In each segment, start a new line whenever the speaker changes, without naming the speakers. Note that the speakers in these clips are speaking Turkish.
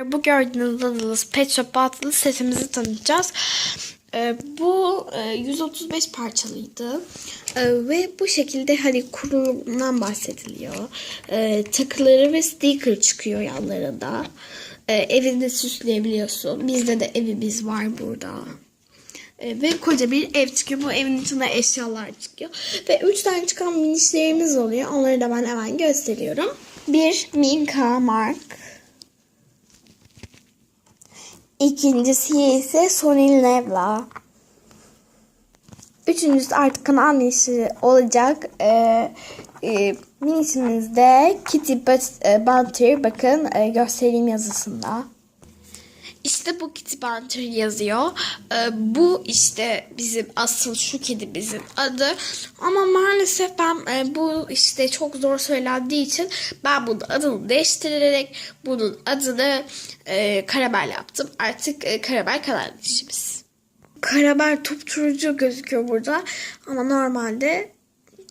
Bu gördüğünüz adınız Pet Shop adlı setimizi tanıtacağız. Ee, bu e, 135 parçalıydı. Ee, ve bu şekilde hani kurulumdan bahsediliyor. Ee, takıları ve sticker çıkıyor yanlarında. Ee, evinde süsleyebiliyorsun. Bizde de evimiz var burada. Ee, ve koca bir ev çıkıyor. Bu evin içinde eşyalar çıkıyor. Ve 3 tane çıkan minişlerimiz oluyor. Onları da ben hemen gösteriyorum. Bir Minka Mark. İkincisi ise Sonil Nevla. Üçüncüsü artık kanal minişi olacak. Ee, e, minişimizde Kitty But- e. Bakın e, göstereyim yazısında. İşte bu Kitty Bunter yazıyor. Ee, bu işte bizim asıl şu kedimizin adı. Ama maalesef ben e, bu işte çok zor söylendiği için ben bunun adını değiştirerek bunun adını e, Karabel yaptım. Artık e, Karabel kanal. Karabel top turuncu gözüküyor burada. Ama normalde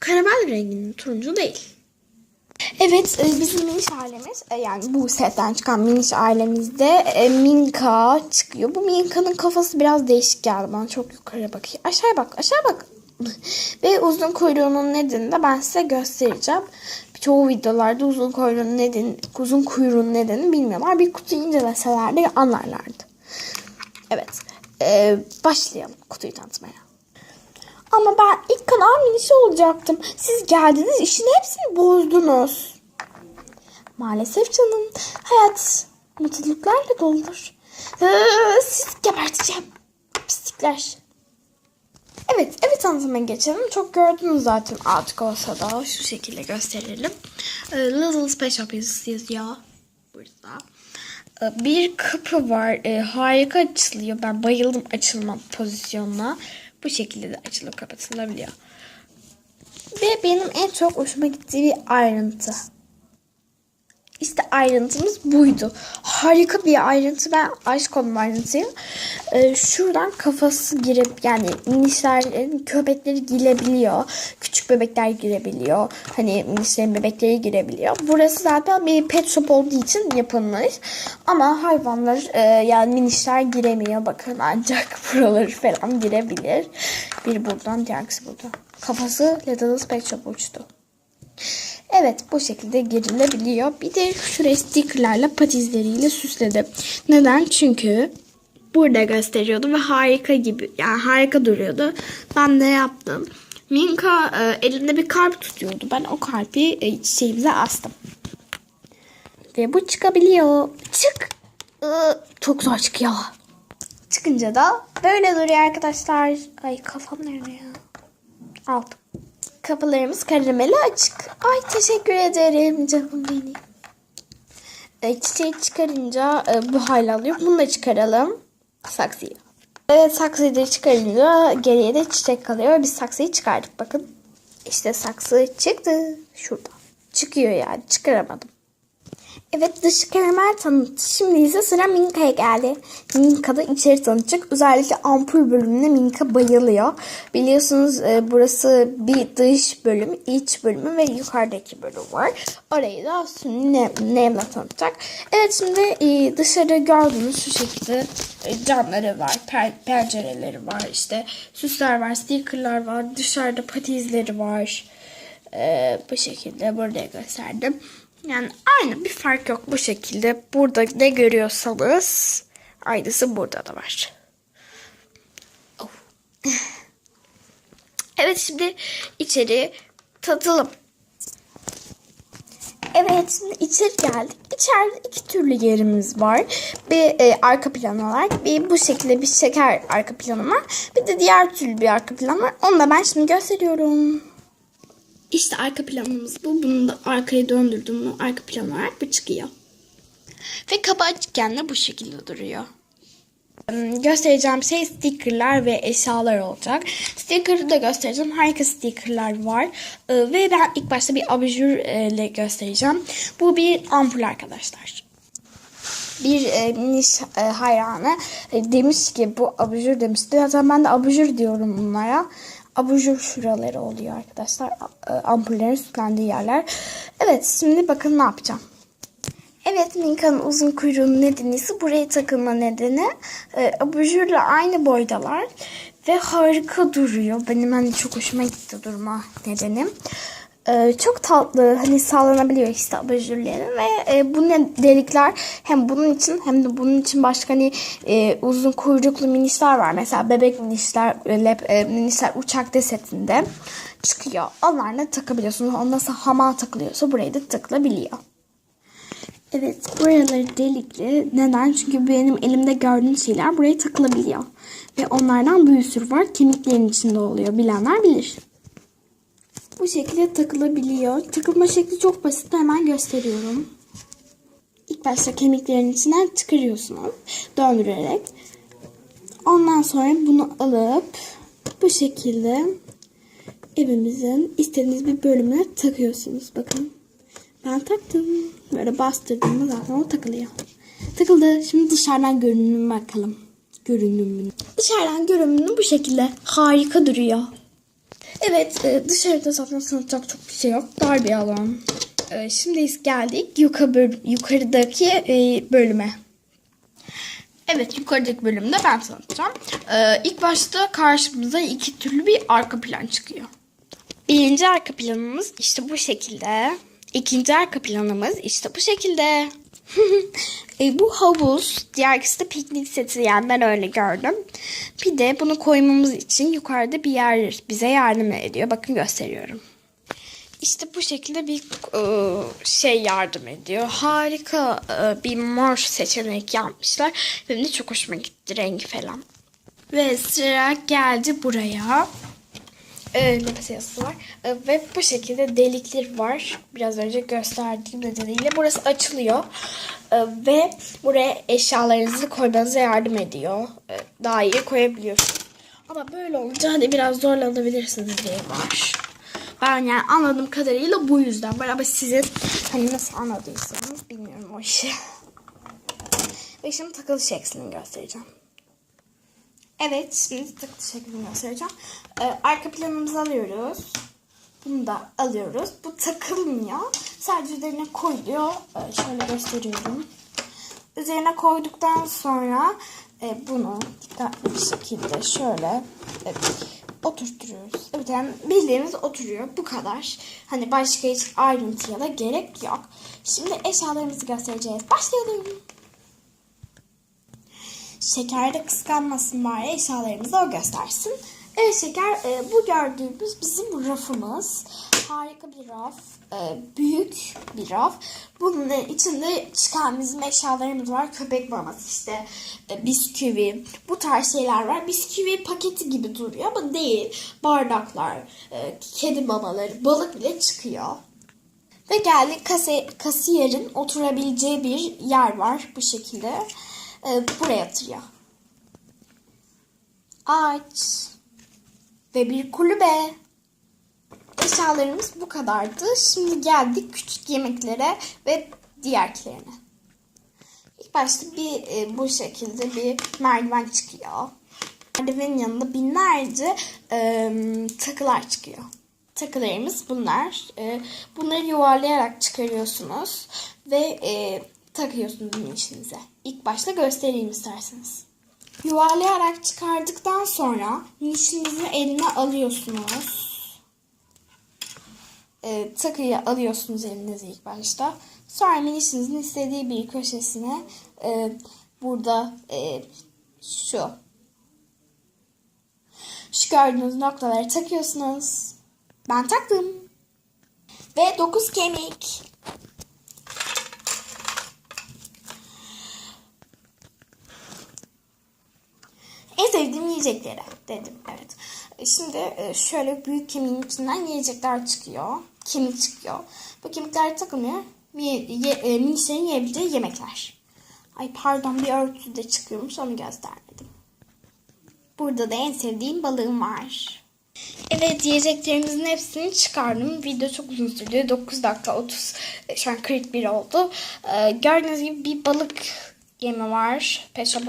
Karabel renginin turuncu değil. Evet e, bizim miniş ailemiz e, yani bu setten çıkan miniş ailemizde e, Minka çıkıyor. Bu Minka'nın kafası biraz değişik geldi bana çok yukarı bakıyor. Aşağıya bak aşağı bak. Ve uzun kuyruğunun nedenini de ben size göstereceğim. Çoğu videolarda uzun kuyruğun nedeni, uzun kuyruğun nedenini bilmiyorlar. Bir kutu inceleselerdi anlarlardı. Evet. e, başlayalım kutuyu tanıtmaya. Ama ben ilk kanal minişi olacaktım. Siz geldiniz işin hepsini bozdunuz. Maalesef canım. Hayat mutluluklarla doludur. Ee, siz geberteceğim. Pislikler. Evet, evet tanıtımına geçelim. Çok gördünüz zaten artık olsa da şu şekilde gösterelim. Ee, Little Special Pieces yazıyor burada. Ee, Bir kapı var. Harika açılıyor. Ben bayıldım açılma pozisyonuna. Bu şekilde de açılıp kapatılabiliyor. Ve benim en çok hoşuma gittiği bir ayrıntı. İşte ayrıntımız buydu. Harika bir ayrıntı. Ben aşk oldum ayrıntıya. Ee, şuradan kafası girip yani minişlerin köpekleri girebiliyor. Küçük bebekler girebiliyor. Hani minişlerin bebekleri girebiliyor. Burası zaten bir pet shop olduğu için yapılmış. Ama hayvanlar e, yani minişler giremiyor. Bakın ancak buraları falan girebilir. Bir buradan diğerisi buradan. Kafası Little Pet Shop uçtu. Evet bu şekilde girilebiliyor. Bir de şuraya stickerlarla patizleriyle süsledim. Neden? Çünkü burada gösteriyordu ve harika gibi yani harika duruyordu. Ben de yaptım. Minka e, elinde bir kalp tutuyordu. Ben o kalbi e, çiçeğimize astım. Ve bu çıkabiliyor. Çık. Ee, çok zor çıkıyor. Çıkınca da böyle duruyor arkadaşlar. Ay kafam nerede ya? Aldım. Kapılarımız karameli açık. Ay teşekkür ederim canım benim. E, çiçeği çıkarınca e, bu hal alıyor. Bunu da çıkaralım. Saksıyı. Evet saksıyı da çıkarınca geriye de çiçek kalıyor. Biz saksıyı çıkardık bakın. İşte saksı çıktı. Şurada. Çıkıyor yani. Çıkaramadım. Evet dış karamel tanıttı. Şimdi ise sıra Minka'ya geldi. Minka da içeri tanıtacak. Özellikle ampul bölümüne Minka bayılıyor. Biliyorsunuz e, burası bir dış bölüm, iç bölümü ve yukarıdaki bölüm var. Orayı da ne, Nevla tanıtacak. Evet şimdi e, dışarı gördüğünüz şu şekilde e, camları var, per, pencereleri var, işte süsler var, stickerlar var, dışarıda patizleri var. E, bu şekilde burada gösterdim. Yani aynı bir fark yok bu şekilde. Burada ne görüyorsanız aynısı burada da var. Oh. Evet şimdi içeri tatalım. Evet şimdi içeri geldik. İçeride iki türlü yerimiz var. Bir e, arka plan olarak bir bu şekilde bir şeker arka planı var. Bir de diğer türlü bir arka plan var. Onu da ben şimdi gösteriyorum. İşte arka planımız bu. Bunu da arkaya döndürdüm. mü Arka plan olarak bu çıkıyor. Ve kapı açıkken de bu şekilde duruyor. Hmm, Göstereceğim şey stickerlar ve eşyalar olacak. Sticker'ı da göstereceğim. Harika stickerlar var. Ee, Ve ben ilk başta bir abajur e, ile göstereceğim. Bu bir ampul arkadaşlar. Bir e, niş e, hayranı e, demiş ki bu abajur demişti. Zaten ben de abajur diyorum bunlara. Abajur şuraları oluyor arkadaşlar. E, Ampullerin süslendiği yerler. Evet şimdi bakın ne yapacağım. Evet Minka'nın uzun kuyruğunun nedeni ise buraya takılma nedeni. E, abajurla aynı boydalar ve harika duruyor. Benim hani çok hoşuma gitti durma nedenim. E, çok tatlı hani sallanabiliyor işte abajurları ve e, bu ne delikler hem bunun için hem de bunun için başka hani e, uzun kuyruklu minişler var. Mesela bebek minişler, lep, e, minişler uçak desetinde çıkıyor. Onlarla takabiliyorsunuz. Ondan sonra hamal takılıyorsa buraya da takılabiliyor. Evet buraları delikli. Neden? Çünkü benim elimde gördüğünüz şeyler buraya takılabiliyor. Ve onlardan bir sürü var. Kemiklerin içinde oluyor. Bilenler bilir. Bu şekilde takılabiliyor. Takılma şekli çok basit. Hemen gösteriyorum. İlk başta kemiklerin içinden çıkarıyorsunuz. Döndürerek. Ondan sonra bunu alıp bu şekilde evimizin istediğiniz bir bölümüne takıyorsunuz. Bakın. Ben taktım. Böyle bastırdığımda zaten o takılıyor. Takıldı. Şimdi dışarıdan görünümüne bakalım. Görünümünü. Dışarıdan görünümü bu şekilde. Harika duruyor. Evet e, dışarıda zaten sanacak çok bir şey yok. Dar bir alan. E, Şimdi geldik yukarı, yukarıdaki e, bölüme. Evet yukarıdaki bölümde ben tanıtacağım. Ee, ilk başta karşımıza iki türlü bir arka plan çıkıyor. Birinci arka planımız işte bu şekilde. İkinci arka planımız işte bu şekilde. E, bu havuz, diğer ikisi de piknik seti yani ben öyle gördüm. Bir de bunu koymamız için yukarıda bir yer bize yardım ediyor. Bakın gösteriyorum. İşte bu şekilde bir e, şey yardım ediyor. Harika e, bir mor seçenek yapmışlar. Benim de çok hoşuma gitti rengi falan. Ve sıra geldi buraya. E, nefes yazısı var. E, ve bu şekilde delikler var. Biraz önce gösterdiğim nedeniyle. Burası açılıyor. E, ve buraya eşyalarınızı koymanıza yardım ediyor. E, daha iyi koyabiliyorsunuz. Ama böyle olunca hani biraz zorlanabilirsiniz diye var. Ben yani anladığım kadarıyla bu yüzden var ama sizin hani nasıl anladıysanız bilmiyorum o işi. Ve şimdi takılı şeklini göstereceğim. Evet şimdi takılı şeklini göstereceğim. Ee, arka planımızı alıyoruz. Bunu da alıyoruz. Bu takılmıyor. Sadece üzerine koyuyor. Ee, şöyle gösteriyorum. Üzerine koyduktan sonra e, bunu dikkatli bir şekilde şöyle evet, oturtuyoruz. Evet yani bildiğimiz oturuyor. Bu kadar. Hani başka hiç ayrıntıya da gerek yok. Şimdi eşyalarımızı göstereceğiz. Başlayalım. Şeker de kıskanmasın bari eşyalarımızı o göstersin. Evet Şeker e, bu gördüğümüz bizim rafımız. Harika bir raf. e, büyük bir raf. Bunun içinde çıkan bizim eşyalarımız var. Köpek maması işte e, bisküvi bu tarz şeyler var. Bisküvi paketi gibi duruyor ama değil. Bardaklar, e, kedi mamaları, balık bile çıkıyor. Ve geldik kase, kasiyerin oturabileceği bir yer var bu şekilde. E, buraya atıyor. Ağaç ve bir kulübe. Eşyalarımız bu kadardı. Şimdi geldik küçük yemeklere ve diğerlerine. İlk başta bir e, bu şekilde bir merdiven çıkıyor. Merdivenin yanında binlerce e, takılar çıkıyor. Takılarımız bunlar. E, bunları yuvarlayarak çıkarıyorsunuz ve e, takıyorsunuz içinize. İlk başta göstereyim isterseniz. Yuvarlayarak çıkardıktan sonra nişinizi eline alıyorsunuz. Ee, takıyı alıyorsunuz elinize ilk başta. Sonra minişinizin istediği bir köşesine e, burada e, şu şu gördüğünüz noktaları takıyorsunuz. Ben taktım. Ve 9 kemik. En sevdiğim yiyeceklere dedim. Evet. Şimdi e, şöyle büyük kemiğin içinden yiyecekler çıkıyor. Kemik çıkıyor. Bu kemikler takılmıyor. E, minişlerin yiyebileceği yemekler. Ay pardon bir örtü de çıkıyormuş onu göstermedim. Burada da en sevdiğim balığım var. Evet yiyeceklerimizin hepsini çıkardım. Video çok uzun sürdü. 9 dakika 30 e, şu an 41 oldu. Ee, gördüğünüz gibi bir balık yemi var. Pet shop.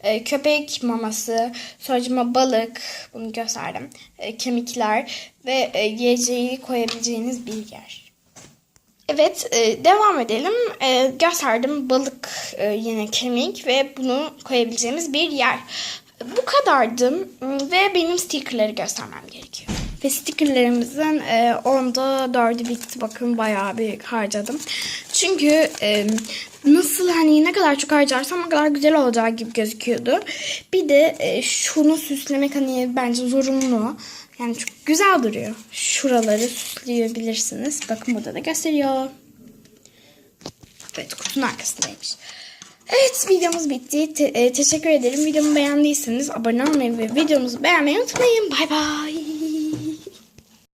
Ee, köpek maması, sonracıma balık. Bunu gösterdim. Ee, kemikler ve e, yiyeceği koyabileceğiniz bir yer. Evet e, devam edelim. E, gösterdim balık e, yine kemik ve bunu koyabileceğimiz bir yer. Bu kadardı ve benim stickerları göstermem gerekiyor. Ve stickerlerimizin e, onda dördü bitti. Bakın bayağı bir harcadım. Çünkü e, nasıl hani ne kadar çok harcarsam o kadar güzel olacağı gibi gözüküyordu. Bir de e, şunu süslemek hani bence zorunlu. Yani çok güzel duruyor. Şuraları süsleyebilirsiniz. Bakın burada da gösteriyor. Evet kutunun arkasındaymış. Evet videomuz bitti. Te- e, teşekkür ederim. Videomu beğendiyseniz abone olmayı ve videomuzu beğenmeyi unutmayın. Bay bay.